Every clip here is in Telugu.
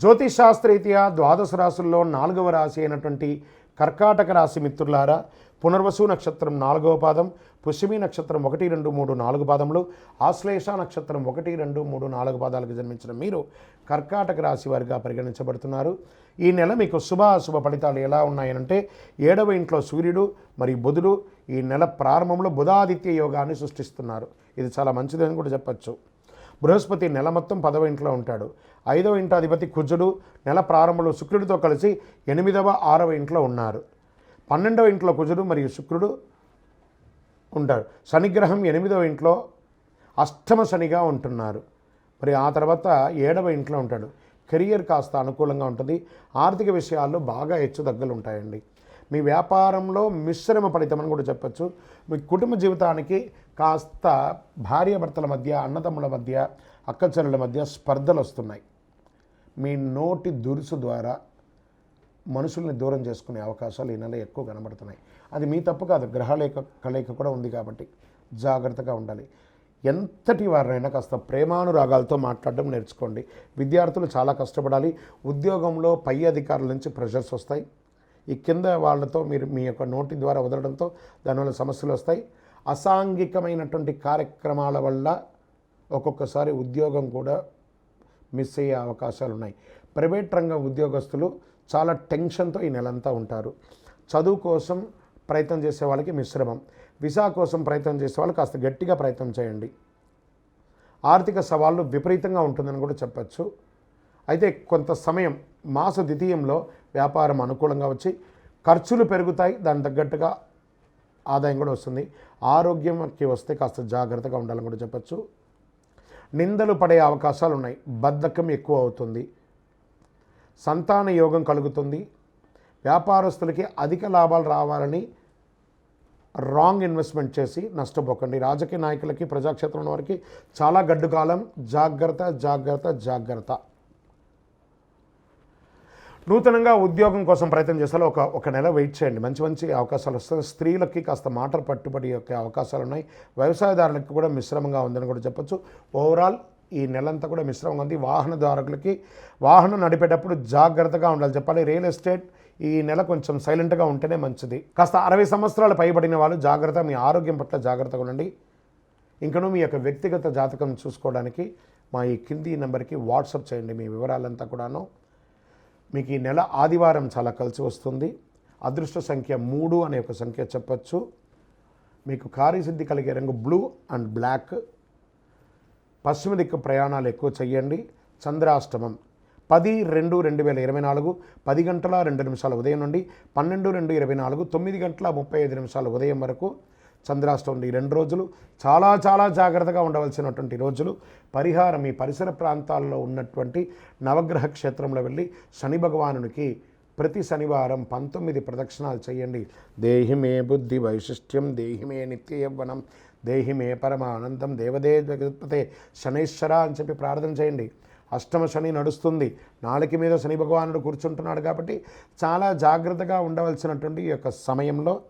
జ్యోతిష్ శాస్త్రరీత్యా ద్వాదశ రాశుల్లో నాలుగవ రాశి అయినటువంటి కర్కాటక రాశి మిత్రులారా పునర్వసు నక్షత్రం నాలుగవ పాదం పుష్యమి నక్షత్రం ఒకటి రెండు మూడు నాలుగు పాదములు ఆశ్లేష నక్షత్రం ఒకటి రెండు మూడు నాలుగు పాదాలకు జన్మించిన మీరు కర్కాటక రాశి వారిగా పరిగణించబడుతున్నారు. ఈ నెల మీకు శుభ అశుభ ఫలితాలు ఎలా ఉన్నాయనంటే ఏడవ ఇంట్లో సూర్యుడు మరియు బుధుడు ఈ నెల ప్రారంభంలో బుధాదిత్య యోగాన్ని సృష్టిస్తున్నారు. ఇది చాలా మంచిదని కూడా చెప్పచ్చు. బృహస్పతి నెల మొత్తం పదవ ఇంట్లో ఉంటాడు. ఐదవ ఇంటాధిపతి కుజుడు నెల ప్రారంభంలో శుక్రుడితో కలిసి ఎనిమిదవ ఆరవ ఇంట్లో ఉన్నారు. పన్నెండవ ఇంట్లో కుజుడు మరియు శుక్రుడు ఉంటారు. శనిగ్రహం ఎనిమిదవ ఇంట్లో అష్టమ శనిగా ఉంటున్నారు. మరి ఆ తర్వాత ఏడవ ఇంట్లో ఉంటాడు. కెరియర్ కాస్త అనుకూలంగా ఉంటుంది. ఆర్థిక విషయాల్లో బాగా హెచ్చు తగ్గులు ఉంటాయండి. మీ వ్యాపారంలో మిశ్రమ ఫలితం అని కూడా చెప్పచ్చు. మీ కుటుంబ జీవితానికి కాస్త భార్యాభర్తల మధ్య అన్నదమ్ముల మధ్య అక్కచెల్లెల మధ్య స్పర్ధలు వస్తున్నాయి. మీ నోటి దురుసు ద్వారా మనుషుల్ని దూరం చేసుకునే అవకాశాలు ఈ నెల ఎక్కువ కనబడుతున్నాయి. అది మీ తప్పు కాదు. గ్రహాల కలయిక కూడా ఉంది కాబట్టి జాగ్రత్తగా ఉండాలి. ఎంతటి వారినైనా కాస్త ప్రేమానురాగాలతో మాట్లాడడం నేర్చుకోండి. విద్యార్థులు చాలా కష్టపడాలి. ఉద్యోగంలో పై అధికారుల నుంచి ప్రెషర్స్ వస్తాయి. ఈ కింద వాళ్ళతో మీరు మీ యొక్క నోటి ద్వారా వదలడంతో దానివల్ల సమస్యలు వస్తాయి. అసాంఘికమైనటువంటి కార్యక్రమాల వల్ల ఒక్కొక్కసారి ఉద్యోగం కూడా మిస్ అయ్యే అవకాశాలు ఉన్నాయి ప్రైవేట్ రంగ ఉద్యోగస్తులు చాలా టెన్షన్తో ఈ నెలంతా ఉంటారు. చదువు కోసం ప్రయత్నం చేసే వాళ్ళకి మిశ్రమం. విసా కోసం ప్రయత్నం చేసే వాళ్ళు కాస్త గట్టిగా ప్రయత్నం చేయండి. ఆర్థిక సవాళ్ళు విపరీతంగా ఉంటుందని కూడా చెప్పచ్చు. అయితే కొంత సమయం మాస ద్వితీయంలో వ్యాపారం అనుకూలంగా వచ్చి ఖర్చులు పెరుగుతాయి. దానికి తగ్గట్టుగా ఆదాయం కూడా వస్తుంది. ఆరోగ్యంకి వస్తే కాస్త జాగ్రత్తగా ఉండాలని కూడా చెప్పచ్చు. నిందలు పడే అవకాశాలు ఉన్నాయి బద్ధకం ఎక్కువ అవుతుంది. సంతాన యోగం కలుగుతుంది. వ్యాపారస్తులకి అధిక లాభాలు రావాలని రాంగ్ ఇన్వెస్ట్మెంట్ చేసి నష్టపోకండి. రాజకీయ నాయకులకి ప్రజాక్షేత్రం వారికి చాలా గడ్డు కాలం జాగ్రత్త జాగ్రత్త జాగ్రత్త. నూతనంగా ఉద్యోగం కోసం ప్రయత్నం చేస్తారు ఒక ఒక నెల వెయిట్ చేయండి. మంచి మంచి అవకాశాలు వస్తాయి. స్త్రీలకి కాస్త మాటలు పట్టుబడి యొక్క అవకాశాలు ఉన్నాయి. వ్యవసాయదారులకు కూడా మిశ్రమంగా ఉందని కూడా చెప్పొచ్చు. ఓవరాల్ ఈ నెలంతా కూడా మిశ్రమంగా ఉంది. వాహనదారులకి వాహనం నడిపేటప్పుడు జాగ్రత్తగా ఉండాలి. చెప్పాలి రియల్ ఎస్టేట్ ఈ నెల కొంచెం సైలెంట్గా ఉంటేనే మంచిది. కాస్త అరవై సంవత్సరాలు పైబడిన వాళ్ళు జాగ్రత్త మీ ఆరోగ్యం పట్ల జాగ్రత్తగా ఉండండి. ఇంకనూ మీ యొక్క వ్యక్తిగత జాతకం చూసుకోవడానికి మా ఈ కింది నెంబర్కి వాట్సాప్ చేయండి. మీ వివరాలంతా కూడాను. మీకు ఈ నెల ఆదివారం చాలా కలిసి వస్తుంది. అదృష్ట సంఖ్య మూడు అనే ఒక సంఖ్య చెప్పచ్చు. మీకు కార్యసిద్ధి కలిగే రంగు బ్లూ అండ్ బ్లాక్. పశ్చిమ దిక్కు ప్రయాణాలు ఎక్కువ చేయండి. చంద్రాష్టమం పది రెండు రెండు వేల ఇరవై నాలుగు పది గంటల రెండు నిమిషాల ఉదయం నుండి పన్నెండు రెండు ఇరవై నాలుగు తొమ్మిది గంటల ముప్పై ఐదు నిమిషాల ఉదయం వరకు చంద్రాష్టమి ఈ రెండు రోజులు చాలా చాలా జాగ్రత్తగా ఉండవలసినటువంటి రోజులు. పరిహారం ఈ పరిసర ప్రాంతాల్లో ఉన్నటువంటి నవగ్రహ క్షేత్రంలో వెళ్ళి శని భగవానునికి ప్రతి శనివారం పంతొమ్మిది ప్రదక్షిణాలు చేయండి. దేహి మే బుద్ధి వైశిష్ట్యం దేహి మే నిత్య యవ్వనం దేహి మే పరమానందం దేవదే జగత్పతే శనైశ్వర అని చెప్పి ప్రార్థన చేయండి. అష్టమ శని నడుస్తుంది. నాలుక మీద శని భగవానుడు కూర్చుంటున్నాడు కాబట్టి చాలా జాగ్రత్తగా ఉండవలసినటువంటి ఈ యొక్క సమయంలో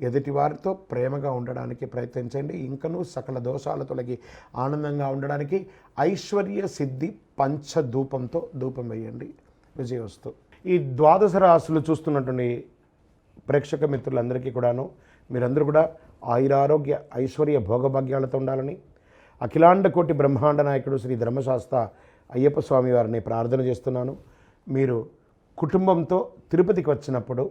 ఎదుటివారితో ప్రేమగా ఉండడానికి ప్రయత్నించండి. ఇంకనూ సకల దోషాలు తొలగి ఆనందంగా ఉండడానికి ఐశ్వర్య సిద్ధి పంచధూపంతో ధూపం వేయండి విజయవస్తు. ఈ ద్వాదశ రాశులు చూస్తున్నటువంటి ప్రేక్షక మిత్రులందరికీ కూడాను మీరందరూ కూడా ఆయురారోగ్య ఐశ్వర్య భోగభాగ్యాలతో ఉండాలని అఖిలాండ కోటి బ్రహ్మాండ నాయకుడు శ్రీ ధర్మశాస్త్ర అయ్యప్ప స్వామి వారిని ప్రార్థన చేస్తున్నాను. మీరు కుటుంబంతో తిరుపతికి వచ్చినప్పుడు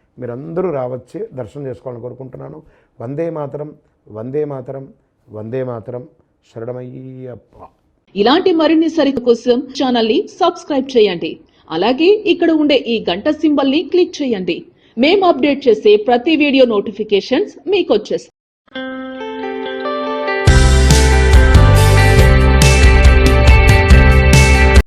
మీరందరూ రావచ్చి దర్శనం చేసుకోవాలని కోరుకుంటున్నాను. వందే మాతరం వందే మాతరం వందే మాతరం. శరణమయ్యప్ప. ఇలాంటి మరిన్ని సరిత కోసం ఛానల్ని సబ్స్క్రైబ్ చేయండి. అలాగే ఇక్కడ ఉండే ఈ గంట సింబల్ని క్లిక్ చేయండి. మేము అప్డేట్ చేసే ప్రతి వీడియో నోటిఫికేషన్స్ మీకు వచ్చేస్తాయి.